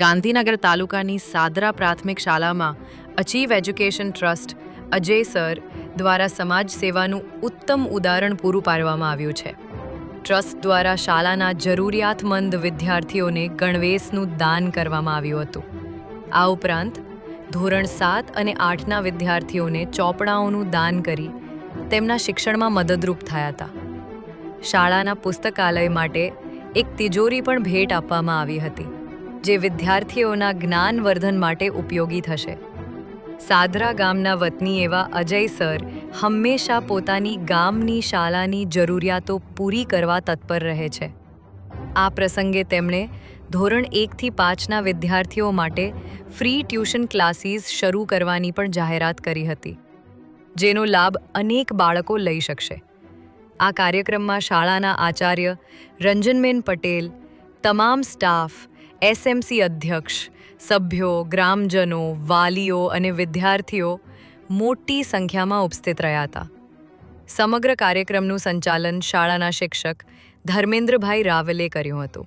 ગાંધીનગર તાલુકાની સાદરા પ્રાથમિક શાળામાં achieve education trust Ajay sir દ્વારા સમાજ સેવાનું ઉત્તમ ઉદાહરણ પૂરું પાડવામાં આવ્યું છે. ટ્રસ્ટ દ્વારા શાળાના જરૂરિયાતમંદ વિદ્યાર્થીઓને ગણવેશનું દાન કરવામાં આવ્યું હતું. આ ઉપરાંત, ધોરણ સાત અને આઠના વિદ્યાર્થીઓને ચોપડાઓનું દાન કરી તેમના શિક્ષણમાં મદદરૂપ થયા હતા. શાળાના પુસ્તકાલય માટે એક તિજોરી પણ ભેટ આપવામાં આવી હતી. જે વિદ્યાર્થીઓના જ્ઞાનવર્ધન માટે ઉપયોગી થશે. સાદરા ગામના વતની એવા અજય સર હંમેશા પોતાની ગામની શાળાની જરૂરિયાતો પૂરી કરવા તત્પર રહે છે. આ પ્રસંગે તેમણે ધોરણ એકથી પાંચના વિદ્યાર્થીઓ માટે ફ્રી ટ્યુશન ક્લાસીસ શરૂ કરવાની પણ જાહેરાત કરી હતી, જેનો લાભ અનેક બાળકો લઈ શકશે. આ કાર્યક્રમમાં શાળાના આચાર્ય રંજનબેન પટેલ, તમામ સ્ટાફ એસએમસી અધ્યક્ષ, સભ્યો, ગ્રામજનો, વાલીઓ અને વિદ્યાર્થીઓ મોટી સંખ્યામાં ઉપસ્થિત રહ્યા હતા. સમગ્ર કાર્યક્રમનું સંચાલન શાળાના શિક્ષક ધર્મેન્દ્રભાઈ રાવલે કર્યું હતું.